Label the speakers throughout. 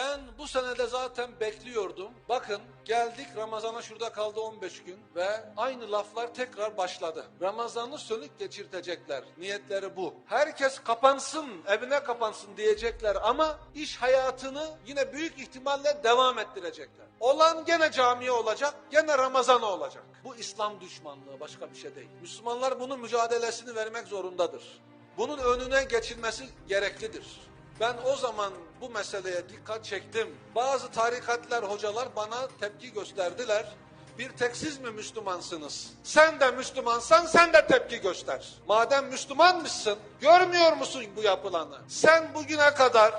Speaker 1: Ben bu senede zaten bekliyordum. Bakın geldik Ramazan'a şurada kaldı 15 gün ve aynı laflar tekrar başladı. Ramazan'ı sönük geçirtecekler. Niyetleri bu. Herkes kapansın, evine kapansın diyecekler ama iş hayatını yine büyük ihtimalle devam ettirecekler. Olan gene camiye olacak, gene Ramazan'a olacak. Bu İslam düşmanlığı başka bir şey değil. Müslümanlar bunun mücadelesini vermek zorundadır. Bunun önüne geçilmesi gereklidir. Ben o zaman bu meseleye dikkat çektim. Bazı tarikatlar, hocalar bana tepki gösterdiler. Bir tek siz mi Müslümansınız? Sen de Müslümansan sen de tepki göster. Madem Müslümanmışsın, görmüyor musun bu yapılanı? Sen bugüne kadar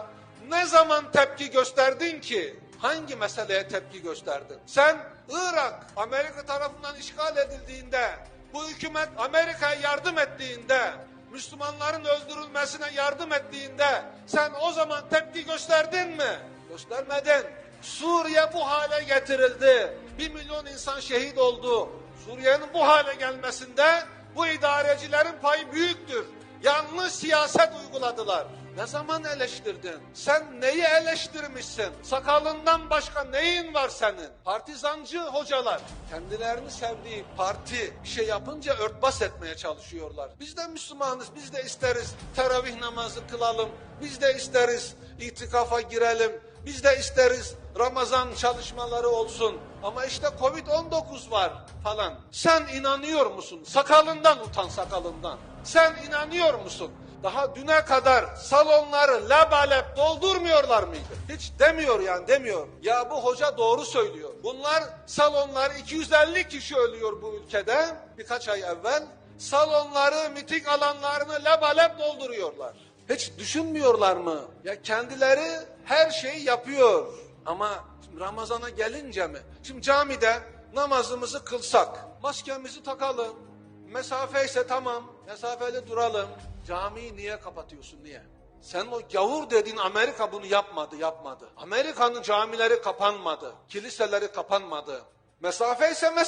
Speaker 1: ne zaman tepki gösterdin ki? Hangi meseleye tepki gösterdin? Sen Irak Amerika tarafından işgal edildiğinde, bu hükümet Amerika'ya yardım ettiğinde, Müslümanların öldürülmesine yardım ettiğinde sen o zaman tepki gösterdin mi? Göstermedin. Suriye bu hale getirildi. Bir milyon insan şehit oldu. Suriye'nin bu hale gelmesinde bu idarecilerin payı büyüktür. Yanlış siyaset uyguladılar. Ne zaman eleştirdin? Sen neyi eleştirmişsin? Sakalından başka neyin var senin? Partizancı hocalar. Kendilerini sevdiği parti bir şey yapınca örtbas etmeye çalışıyorlar. Biz de Müslümanız, biz de isteriz teravih namazı kılalım. Biz de isteriz itikafa girelim. Biz de isteriz Ramazan çalışmaları olsun. Ama işte Covid-19 var falan. Sen inanıyor musun? Sakalından utan sakalından. Sen inanıyor musun? Daha düne kadar salonları lebalep doldurmuyorlar mıydı? Hiç demiyor yani demiyor. Ya bu hoca doğru söylüyor. Bunlar salonlar 250 kişi ölüyor bu ülkede birkaç ay evvel. Salonları, miting alanlarını lebalep dolduruyorlar. Hiç düşünmüyorlar mı? Ya kendileri her şeyi yapıyor. Ama Ramazan'a gelince mi? Şimdi camide namazımızı kılsak, maskemizi takalım, mesafe ise tamam, mesafeli duralım. Camiyi niye kapatıyorsun, niye? Sen o gavur dediğin Amerika bunu yapmadı, yapmadı. Amerika'nın camileri kapanmadı, kiliseleri kapanmadı. Mesafe ise mesafe.